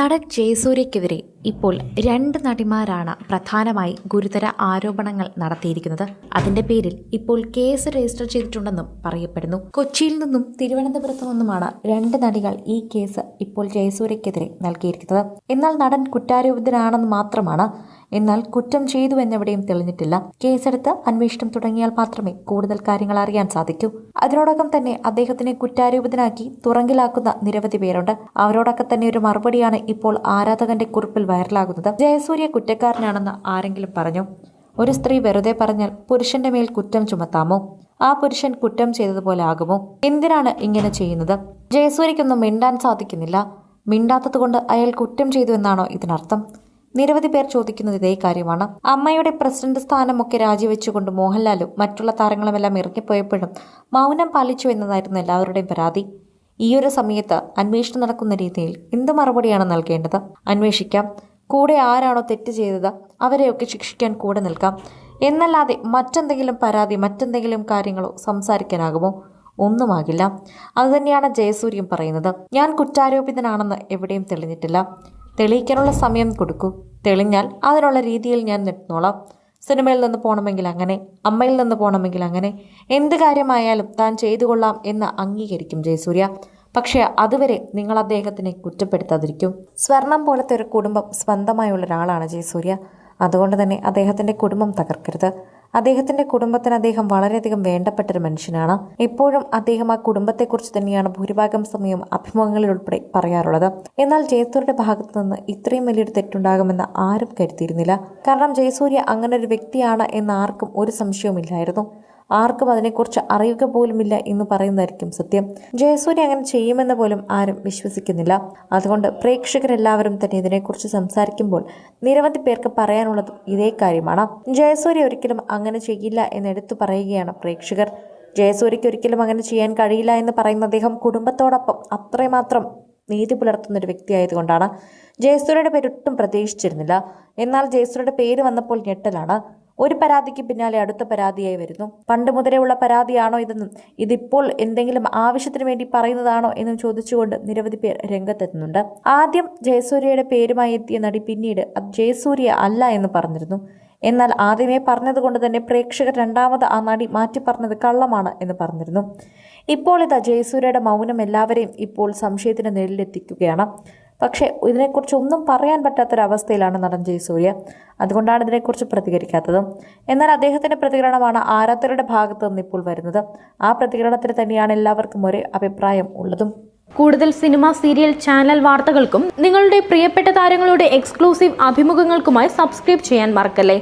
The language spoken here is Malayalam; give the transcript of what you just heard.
നടൻ ജയസൂര്യക്കെതിരെ ഇപ്പോൾ രണ്ട് നടിമാരാണ് പ്രധാനമായി ഗുരുതര ആരോപണങ്ങൾ നടത്തിയിരിക്കുന്നത്. അതിന്റെ പേരിൽ ഇപ്പോൾ കേസ് രജിസ്റ്റർ ചെയ്തിട്ടുണ്ടെന്നും പറയപ്പെടുന്നു. കൊച്ചിയിൽ നിന്നും തിരുവനന്തപുരത്തു നിന്നുമാണ് രണ്ട് നടികൾ ഈ കേസ് ഇപ്പോൾ ജയസൂര്യക്കെതിരെ നൽകിയിരിക്കുന്നത്. എന്നാൽ നടൻ കുറ്റാരോപിതനാണെന്ന് മാത്രമാണ് എന്നാൽ കുറ്റം ചെയ്തു എന്നെവിടെയും തെളിഞ്ഞിട്ടില്ല. കേസെടുത്ത് അന്വേഷണം തുടങ്ങിയാൽ മാത്രമേ കൂടുതൽ കാര്യങ്ങൾ അറിയാൻ സാധിക്കൂ. അതിനോടകം തന്നെ അദ്ദേഹത്തിനെ കുറ്റാരോപിതനാക്കി തുറങ്കിലാക്കുന്ന നിരവധി പേരുണ്ട്. അവരോടൊക്കെ തന്നെ ഒരു മറുപടിയാണ് ഇപ്പോൾ ആരാധകന്റെ കുറിപ്പിൽ വൈറലാകുന്നത്. ജയസൂര്യ കുറ്റക്കാരനാണെന്ന് ആരെങ്കിലും പറഞ്ഞു? ഒരു സ്ത്രീ വെറുതെ പറഞ്ഞാൽ പുരുഷന്റെ മേൽ കുറ്റം ചുമത്താമോ? ആ പുരുഷൻ കുറ്റം ചെയ്തതുപോലെ ആകുമോ? എന്തിനാണ് ഇങ്ങനെ ചെയ്യുന്നത്? ജയസൂര്യക്കൊന്നും മിണ്ടാൻ സാധിക്കുന്നില്ല. മിണ്ടാത്തതുകൊണ്ട് അയാൾ കുറ്റം ചെയ്തു എന്നാണോ ഇതിനർത്ഥം? നിരവധി പേർ ചോദിക്കുന്നത് ഇതേ കാര്യമാണ്. അമ്മയുടെ പ്രസിഡന്റ് സ്ഥാനമൊക്കെ രാജിവെച്ചുകൊണ്ട് മോഹൻലാലും മറ്റുള്ള താരങ്ങളുമെല്ലാം ഇറങ്ങിപ്പോയപ്പോഴും മൗനം പാലിച്ചു എന്നതായിരുന്നു എല്ലാവരുടെയും പരാതി. ഈയൊരു സമയത്ത് അന്വേഷണം നടക്കുന്ന രീതിയിൽ എന്ത് മറുപടിയാണ് നൽകേണ്ടത്? അന്വേഷിക്കാം. കൂടെ ആരാണോ തെറ്റ് ചെയ്തത് അവരെയൊക്കെ ശിക്ഷിക്കാൻ കൂടെ നിൽക്കാം. എന്നല്ലാതെ മറ്റെന്തെങ്കിലും പരാതി മറ്റെന്തെങ്കിലും കാര്യങ്ങളോ സംസാരിക്കാനാകുമോ? ഒന്നുമാകില്ല. അതുതന്നെയാണ് ജയസൂര്യം പറയുന്നത്. ഞാൻ കുറ്റാരോപിതനാണെന്ന് എവിടെയും തെളിഞ്ഞിട്ടില്ല. തെളിയിക്കാനുള്ള സമയം കൊടുക്കൂ. തെളിഞ്ഞാൽ അതിനുള്ള രീതിയിൽ ഞാൻ നിന്നോളാം. സിനിമയിൽ നിന്ന് പോകണമെങ്കിൽ അങ്ങനെ അമ്മയിൽ നിന്ന് പോകണമെങ്കിൽ അങ്ങനെ. എന്ത് കാര്യമായാലും താൻ ചെയ്തു കൊള്ളാം എന്ന് അംഗീകരിക്കും ജയസൂര്യ. പക്ഷേ അതുവരെ നിങ്ങൾ അദ്ദേഹത്തിനെ കുറ്റപ്പെടുത്താതിരിക്കും. സ്വർണം പോലത്തെ ഒരു കുടുംബം സ്വന്തമായുള്ള ഒരാളാണ് ജയസൂര്യ. അതുകൊണ്ട് തന്നെ അദ്ദേഹത്തിന്റെ കുടുംബം തകർക്കരുത്. അദ്ദേഹത്തിന്റെ കുടുംബത്തിന് അദ്ദേഹം വളരെയധികം വേണ്ടപ്പെട്ട ഒരു മനുഷ്യനാണ്. എപ്പോഴും അദ്ദേഹം ആ കുടുംബത്തെക്കുറിച്ച് തന്നെയാണ് ഭൂരിഭാഗം സമയം അഭിമുഖങ്ങളിൽ ഉൾപ്പെടെ പറയാറുള്ളത്. എന്നാൽ ജയസൂര്യയുടെ ഭാഗത്തു നിന്ന് ഇത്രയും വലിയൊരു തെറ്റുണ്ടാകുമെന്ന് ആരും കരുതിയിരുന്നില്ല. കാരണം ജയസൂര്യ അങ്ങനെ ഒരു വ്യക്തിയാണ് എന്ന് ആർക്കും ഒരു സംശയവുമില്ലായിരുന്നു. ആർക്കും അതിനെക്കുറിച്ച് അറിയുക പോലുമില്ല എന്ന് പറയുന്നതായിരിക്കും സത്യം. ജയസൂര്യ അങ്ങനെ ചെയ്യുമെന്ന് പോലും ആരും വിശ്വസിക്കുന്നില്ല. അതുകൊണ്ട് പ്രേക്ഷകരെല്ലാവരും തന്നെ ഇതിനെക്കുറിച്ച് സംസാരിക്കുമ്പോൾ നിരവധി പേർക്ക് പറയാനുള്ളതും ഇതേ കാര്യമാണ്. ജയസൂര്യ ഒരിക്കലും അങ്ങനെ ചെയ്യില്ല എന്ന് എടുത്തു പറയുകയാണ് പ്രേക്ഷകർ. ജയസൂര്യയ്ക്ക് ഒരിക്കലും അങ്ങനെ ചെയ്യാൻ കഴിയില്ല എന്ന് പറയുന്ന അദ്ദേഹം കുടുംബത്തോടൊപ്പം അത്രമാത്രം നീതി പുലർത്തുന്ന ഒരു വ്യക്തിയായതുകൊണ്ടാണ്. ജയസൂര്യയുടെ പേര് ഒട്ടും പ്രതീക്ഷിച്ചിരുന്നില്ല. എന്നാൽ ജയസൂര്യയുടെ പേര് വന്നപ്പോൾ ഞെട്ടലാണ്. ഒരു പരാതിക്ക് പിന്നാലെ അടുത്ത പരാതിയായി വരുന്നു. പണ്ട് മുതലേ ഉള്ള പരാതിയാണോ ഇതെന്നും ഇതിപ്പോൾ എന്തെങ്കിലും ആവശ്യത്തിന് വേണ്ടി പറയുന്നതാണോ എന്നും ചോദിച്ചുകൊണ്ട് നിരവധി പേർ രംഗത്തെത്തുന്നുണ്ട്. ആദ്യം ജയസൂര്യയുടെ പേരുമായി എത്തിയ നടി പിന്നീട് അത് ജയസൂര്യ അല്ല എന്ന് പറഞ്ഞിരുന്നു. എന്നാൽ ആദ്യമേ പറഞ്ഞതുകൊണ്ട് തന്നെ പ്രേക്ഷകർ രണ്ടാമത് ആ നടി മാറ്റി പറഞ്ഞത് കള്ളമാണ് എന്ന് പറഞ്ഞിരുന്നു. ഇപ്പോൾ ഇതാ ജയസൂര്യയുടെ മൗനം എല്ലാവരെയും ഇപ്പോൾ സംശയത്തിന് നേരിലെത്തിക്കുകയാണ് പക്ഷേ ഇതിനെക്കുറിച്ച് ഒന്നും പറയാൻ പറ്റാത്തൊരവസ്ഥയിലാണ് നടൻ ജയസൂര്യ അതുകൊണ്ടാണ് ഇതിനെക്കുറിച്ച് പ്രതികരിക്കാത്തത്. എന്നാൽ അദ്ദേഹത്തിന്റെ പ്രതികരണമാണ് ആരാധകരുടെ ഭാഗത്തു നിന്ന് ഇപ്പോൾ വരുന്നത്. ആ പ്രതികരണത്തിന് തന്നെയാണ് എല്ലാവർക്കും ഒരേ അഭിപ്രായം ഉള്ളതും. കൂടുതൽ സിനിമ സീരിയൽ ചാനൽ വാർത്തകൾക്കും നിങ്ങളുടെ പ്രിയപ്പെട്ട താരങ്ങളുടെ എക്സ്ക്ലൂസീവ് അഭിമുഖങ്ങൾക്കുമായി സബ്സ്ക്രൈബ് ചെയ്യാൻ മറക്കല്ലേ?